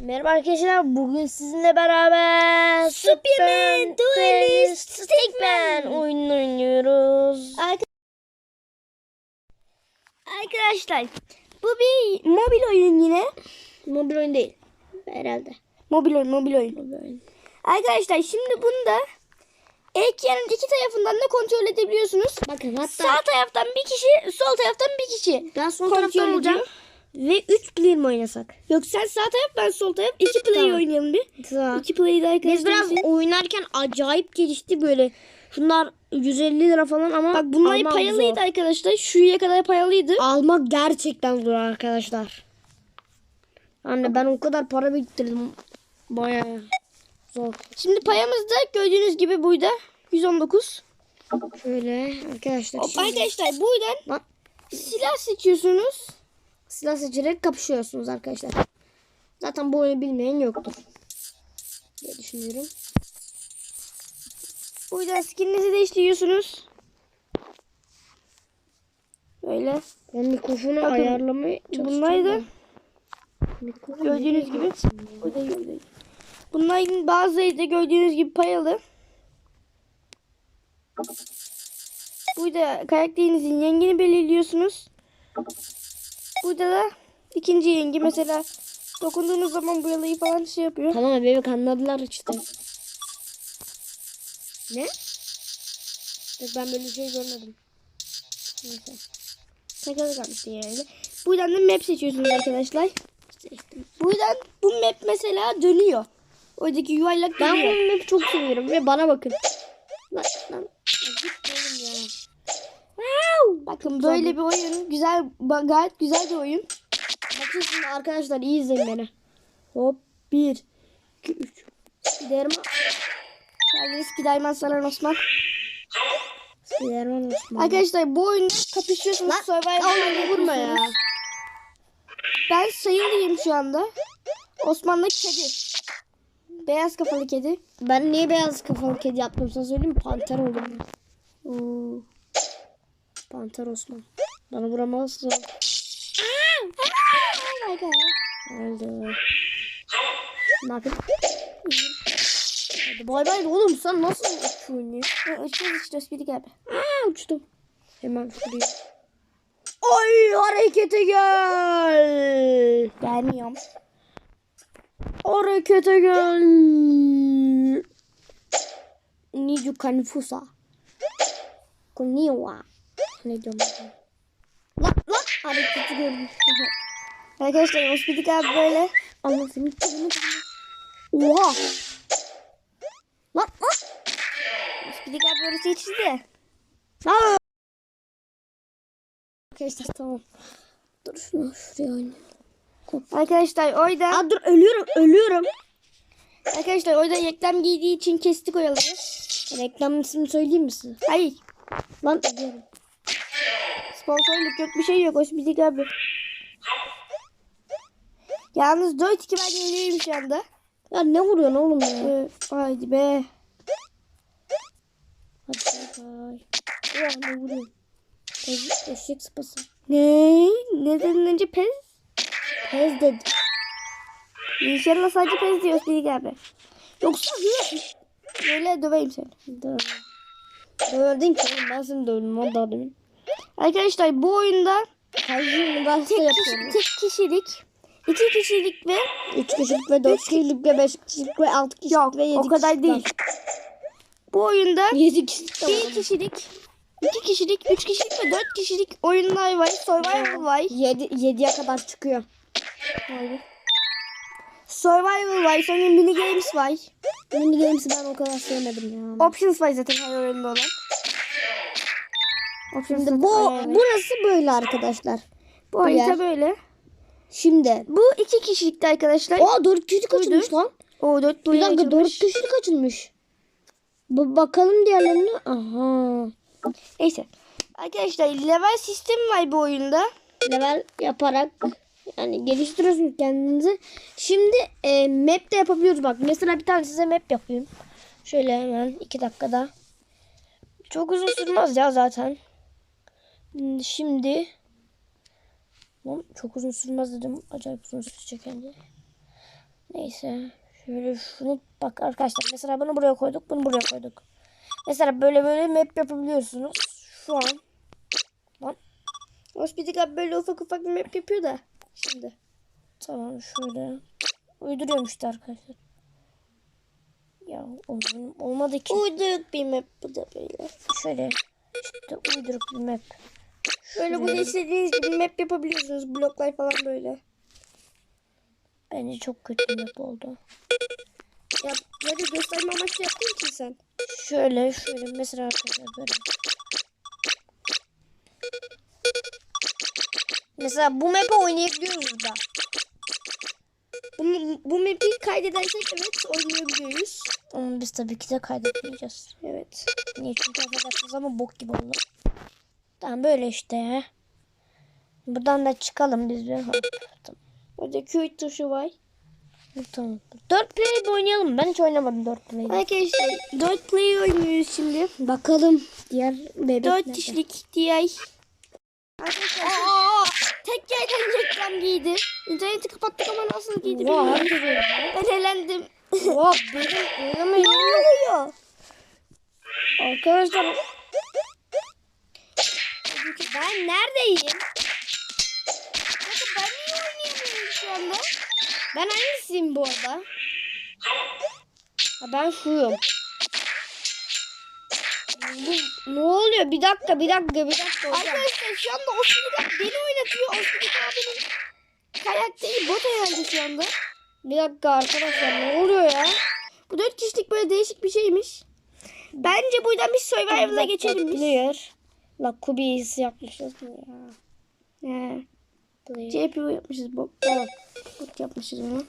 Merhaba arkadaşlar. Bugün sizinle beraber Superman Duelist Stickman oyununu oynuyoruz. Arkadaşlar bu bir mobil oyun yine. Mobil oyun değil. Herhalde. Mobil oyun, mobil oyun. Mobil oyun. Arkadaşlar şimdi bunda ekranın iki tarafından da kontrol edebiliyorsunuz. Bakın hatta Sağ taraftan bir kişi, sol taraftan bir kişi. ben sol taraftan ediyor. Ve 3 player mi oynasak? Yok sen sağ taraf, ben sol taraf. İki player Tamam. oynayalım bir. Tamam. İki player de arkadaşlar. Biz biraz oynarken acayip gelişti böyle. Şunlar 150 lira falan ama Bak bunlar payalıydı zor. arkadaşlar. Şuraya kadar payalıydı. Almak gerçekten zor arkadaşlar. Anne ben o kadar para biriktirdim. Bayağı zor. Şimdi payamız da gördüğünüz gibi burada. 119. Şöyle arkadaşlar. Hop, şimdi- arkadaşlar buradan Bak silah seçiyorsunuz. Silah seçerek kapışıyorsunuz arkadaşlar. Zaten bu oyunu bilmeyen yoktur. diye düşünüyorum. Buradan skininizi değiştiriyorsunuz. Böyle. Ben mikrofonu Bakın, ayarlamaya çalışacağım. Bunlar da da. Mikrofon gördüğünüz gibi. Bunların bazıları da gördüğünüz gibi payalı. Burada karakterinizin yengini belirliyorsunuz. Burada da ikinci yengi mesela dokunduğunuz zaman bu yalayı falan şey yapıyor. Tamam bebek anladılar işte. Ne? Yok, ben böyle bir şey görmedim. Neyse. Takılı kalmıştı yani. Buradan da map seçiyorsunuz arkadaşlar. Buradan bu map mesela dönüyor. Oradaki yuvarlak Ben dönüyor. bu map'i çok seviyorum ve bana bakın. Lan lan. Git oğlum ya. Bakın böyle bir oyun. Güzel, gayet güzel bir oyun. Bakın şimdi arkadaşlar iyi izleyin beni. Hop 1 2 3. Spiderman. Geldiniz Diamond Saran Osman. Spiderman Osman. Arkadaşlar bu oyunda kapışıyorsunuz. Lan, Survivor'da oğlum vurma ya. Ben sayılıyım şu anda. Osman'la kedi. Beyaz kafalı kedi. Ben niye beyaz kafalı kedi yaptım sana söyleyeyim mi? Panter oldum. Oo. Panter Osman. Bana vuramazsın. Öldü. Ne yapayım? Hadi bay bay oğlum sen nasıl uçuyorsun? Ha, Uçuyoruz işte Speedy abi. Aa uçtum. Hemen şuraya. Ay harekete gel. Gelmiyorum. Harekete gel. Nicu Confusa. Konniwa. Ne diyorum ben? Lan lan hareketi gördüm. Arkadaşlar o Speedy abi böyle. Canını Oha. Lan lan. Speedy abi seçildi ya. Aa! Arkadaşlar tamam. Dur şunu şuraya oynayalım. Arkadaşlar orada Aa dur ölüyorum ölüyorum. arkadaşlar orada reklam giydiği için kestik oraları. Reklamın ismini söyleyeyim mi size? Hayır. Lan ölüyorum. Sponsorluk yok bir şey yok. O Speedy abi. Yalnız 4-2 ben yenileyim şu anda. Ya ne vuruyorsun oğlum ya? Ee, haydi be. Hadi bay. Oha ne vuruyorsun? Eşek, eşek sıpası. Ne? Neden önce pez? Pez dedi. İnşallah sadece pez diyor Speedy abi. Yoksa hı. Böyle döveyim seni. Dö- Dövdün ki ben seni dövdüm o daha demin. Arkadaşlar bu oyunda tek, kişi, tek kişilik, iki kişilik ve 3 kişilik ve 4 kişilik ve 5 kişilik ve 6 kişilik yok ve 7 o kadar değil. Bu oyunda 7 kişilik bir kişilik, iki kişilik, üç kişilik ve dört kişilik oyunlar var. Survival var. 7 7'ye kadar çıkıyor. Survival var. Sonra mini games var. Mini games'i ben o kadar sevmedim ya. Options var zaten her oyunda olan. Şimdi bu burası böyle arkadaşlar. bu harita yer. böyle. Şimdi Bu iki kişilikti arkadaşlar. Aa 4 kişilik açılmış lan. O dört Bir dakika 4 açılmış. kişilik açılmış. Bu bakalım diğerlerine. Aha. Neyse. Arkadaşlar level sistemi var bu oyunda. Level yaparak yani geliştiriyorsunuz kendinizi. Şimdi e, map de yapabiliyoruz bak. Mesela bir tane size map yapayım. Şöyle hemen 2 dakikada. Çok uzun sürmez ya zaten. Şimdi Lan çok uzun sürmez dedim. Acayip uzun sürecek yani. Neyse. Şöyle şunu bak arkadaşlar. Mesela bunu buraya koyduk. Bunu buraya koyduk. Mesela böyle böyle map yapabiliyorsunuz. Şu an. Lan. Hospitik abi böyle ufak ufak bir map yapıyor da. Şimdi. Tamam şöyle. Uyduruyorum işte arkadaşlar. Ya olmadı ki. Uyduruk bir map bu da böyle. Şöyle. İşte uyduruk bir map. Böyle burada istediğiniz gibi map yapabiliyorsunuz. Bloklar falan böyle. Bence çok kötü bir map oldu. Ya böyle gösterme amaçlı yaptığın için sen. Şöyle şöyle mesela arkadaşlar böyle. Mesela bu map'i oynayabiliyoruz burada. Bunu, bu map'i kaydedersek evet oynayabiliyoruz. Ama biz tabii ki de kaydetmeyeceğiz. Evet. Niye? Çünkü affedersiniz ama bok gibi oldu. Tamam böyle işte. Buradan da çıkalım biz tamam. Orada Q tuşu var. tamam. 4 play oynayalım. Ben hiç oynamadım 4 play. Arkadaşlar 4 play oynuyoruz şimdi. Bakalım diğer bebek 4 nerede? kişilik DI. Arkadaşlar tek yerden reklam giydi. İnterneti kapattık ama nasıl giydi Wow, bilmiyorum. Ben elendim. Wow, benim oynamayı ne oluyor? Arkadaşlar Ben neredeyim? Bakın ben niye oynayamıyorum şu anda? ben hangisiyim bu arada? Ha, ben şuyum. Bu, ne oluyor? Bir dakika, bir dakika, bir dakika hocam. Arkadaşlar şu anda Osman beni oynatıyor. Osman abinin karakteri bot herhalde şu anda. Bir dakika arkadaşlar ne oluyor ya? Bu dört kişilik böyle değişik bir şeymiş. Bence buradan bir survival'a geçelim. Player. La Kubi'yi yapmışız ya. He. CPU yapmışız bot. Evet. Bot yapmışız onu.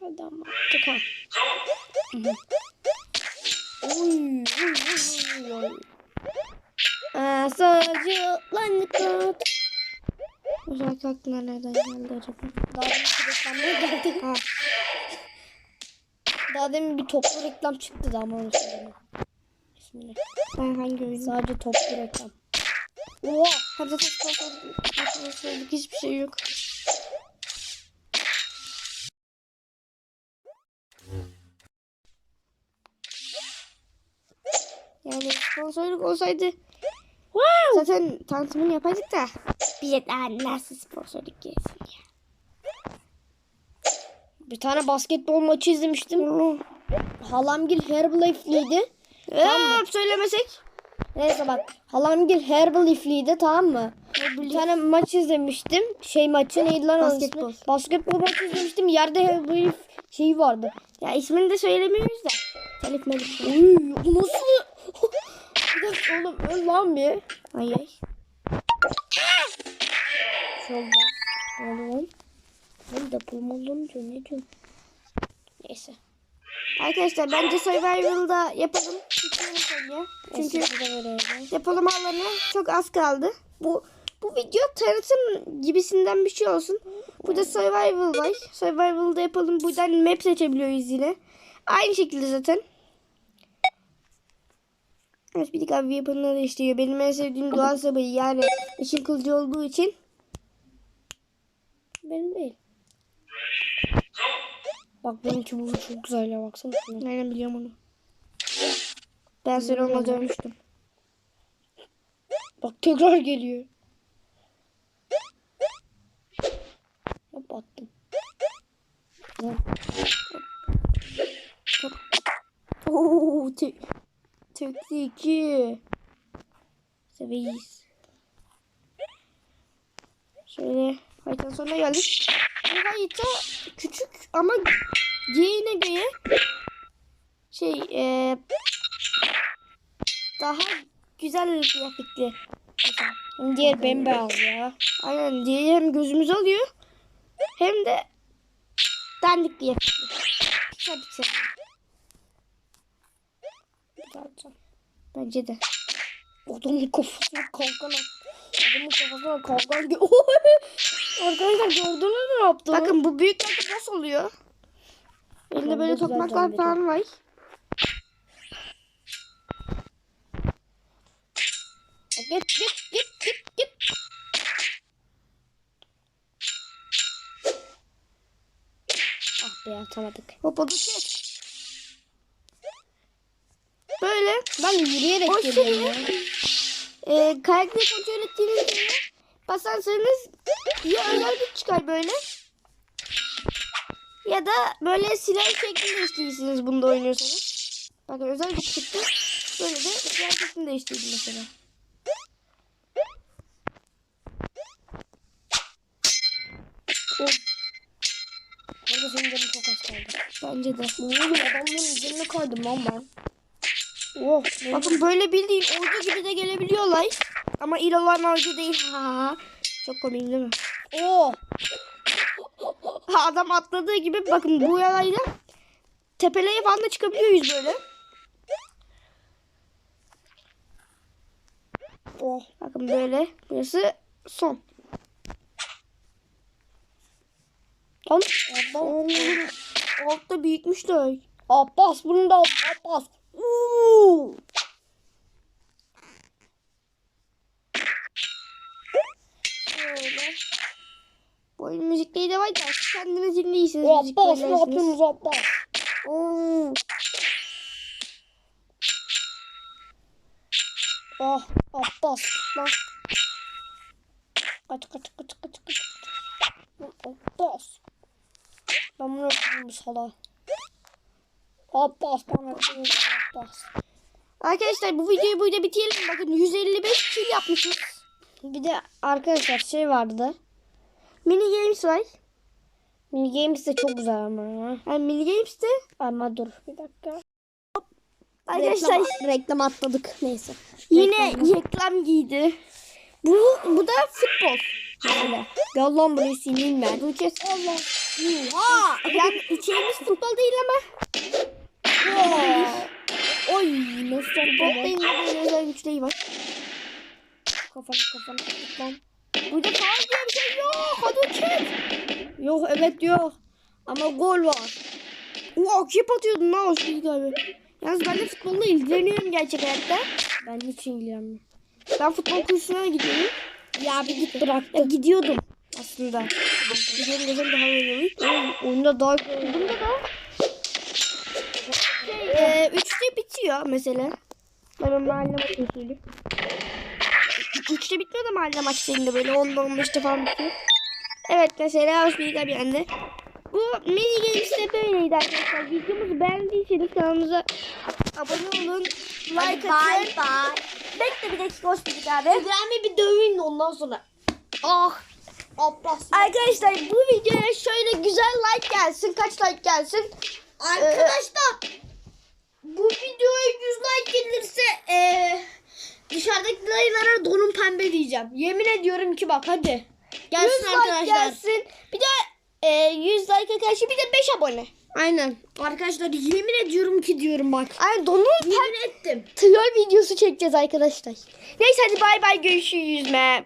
Hadi ama attık ha. O şarkı aklına nereden geldi acaba? Daha demin bir reklamlar geldi. Ha. Daha demin bir toplu reklam çıktı da ama onu söyleyeyim. İsmini. Ben hangi oyunu? Sadece toplu reklam. Oha. Hadi sponsorluk hiçbir şey yok. Yani sponsorluk olsaydı zaten tanıtımını yapardık da bize daha nasıl sponsorluk gelsin ya. Bir tane basketbol maçı izlemiştim. Halamgil Herbalife'liydi. Tamam söylemesek. Neyse bak. Halamgil Herbalife'liydi tamam mı? Bir tane maç izlemiştim. Şey maçı neydi lan? onun ismi? Basketbol. Basketbol maçı izlemiştim. Yerde Herbalif şeyi vardı. Ya ismini de söylemiyoruz da. Telif melif. Uy, bu nasıl? bir dakika oğlum öl lan bir. Ay ay. Şöyle. Oğlum. Ben depolum olduğunu diyor. Ne diyorsun? Neyse. Arkadaşlar bence Survival'da yapalım. Çünkü depolama alanı çok az kaldı. Bu bu video tanıtım gibisinden bir şey olsun. Burada survival var. Survival'da yapalım. Buradan map seçebiliyoruz yine. Aynı şekilde zaten. Evet bir abi yapımını değiştiriyor. Benim en sevdiğim Doğan Sabahı yani ışın kılıcı olduğu için. Benim değil. Bak benim çubuğum çok güzel ya baksana. Aynen biliyorum onu. Ben seni olmaz görmüştüm. Bak tekrar geliyor. Hop attım. Lan. Oo, te tekli iki. Seveyiz. Şöyle haytan sonuna geldik. Bu hayta küçük ama diğerine göre şey e, daha güzel grafikli. Mesela. Diğer bembeyaz ya. Aynen diğeri hem gözümüzü alıyor hem de dandik. Piksel piksel. Bence de. Adamın kafasına kalkan at. Adamın kafasına kalkan Arkadaşlar gördünüz mü ne yaptı? Bakın bu büyüklerde boss oluyor. Elinde böyle tokmaklar falan var. Git git git git git. be atamadık. Hop hop kes. Böyle Ben yürüyerek geliyorum şeyi- ya. e, karakteri kontrol ettiğiniz gibi basarsanız ya özel güç çıkar böyle. Ya da böyle silah şeklini değiştirirsiniz bunda oynuyorsanız. Bakın özel güç çıktı. Böyle de silah şeklini değiştirdim mesela. Burada senin canın çok az kaldı. Bence de. Oğlum adamların üzerine kaydım lan ben. Oh. Bakın böyle bildiğin ordu gibi de gelebiliyorlar. Ama İlolan ordu değil. Ha. Çok komik değil mi? Ha, adam atladığı gibi bakın bu yalayla tepelere falan da çıkabiliyoruz böyle. Oh. Bakın böyle. Burası son. Lan. Altta büyütmüşler. Abbas bunu da. Abbas. Uuu. Böyle. Bu oyun müzikleri de var siz kendiniz dinleyirsiniz. Abbas ne yapıyorsunuz Abbas? Oo. Ah Abbas lan. Kaç kaç kaç kaç kaç. Abbas. Ben bunu yapayım sana. Abbas bana Abbas. Arkadaşlar bu videoyu burada bitirelim. Bakın 155 kill yapmışız. Bir de arkadaşlar şey vardı. Mini games var. Mini Games de çok güzel ama ya. Yani mini games de Ama dur bir dakika. arkadaşlar Reklam, reklam atladık neyse. yine reklam giydi. Bu bu da futbol. Mesela. Gel lan burayı sileyim ben. Bu kez Allah. Yani içeriğimiz futbol değil ama Oy nasıl futbol değil de böyle özel güçleri var. Kafanı kafanı lan. Burada faal diye bir şey yok. Hadi uçak. Yok evet yok. Ama gol var. Oo kip atıyordun lan o şey abi. Yalnız ben de futbolla ilgileniyorum gerçek hayatta. Ben hiç ilgilenmiyorum. Ben futbol kursuna gidiyorum. Ya bir git bırak. Ya gidiyordum aslında. Gidiyorum desem daha iyi olur. Oyunda daha güzel. Bunda da şey, e, üçte bitiyor mesela. Ben mahalle maçı Üçte bitmiyor da mahalle maçlarında böyle 10'da 15'te falan bitiyor. Evet mesela Osmanlı'da bir anda. Bu mini games de böyleydi arkadaşlar. Videomuzu beğendiyseniz kanalımıza abone olun. Like atın. bye. Bekle bir dakika Osmanlı abi. İbrahim'i bir dövün de ondan sonra. Ah. Abbas. Arkadaşlar bu videoya şöyle güzel like gelsin. Kaç like gelsin? Arkadaşlar bu videoya 100 like gelirse eee dışarıdaki dayılara donum pembe diyeceğim. Yemin ediyorum ki bak hadi. 100 Gelsin like arkadaşlar. gelsin. Bir de e, 100 like'a karşı bir de 5 abone. Aynen. Arkadaşlar yemin ediyorum ki diyorum bak. Ay donun Yemin ettim. troll videosu çekeceğiz arkadaşlar. Neyse hadi bay bay görüşürüz. Me.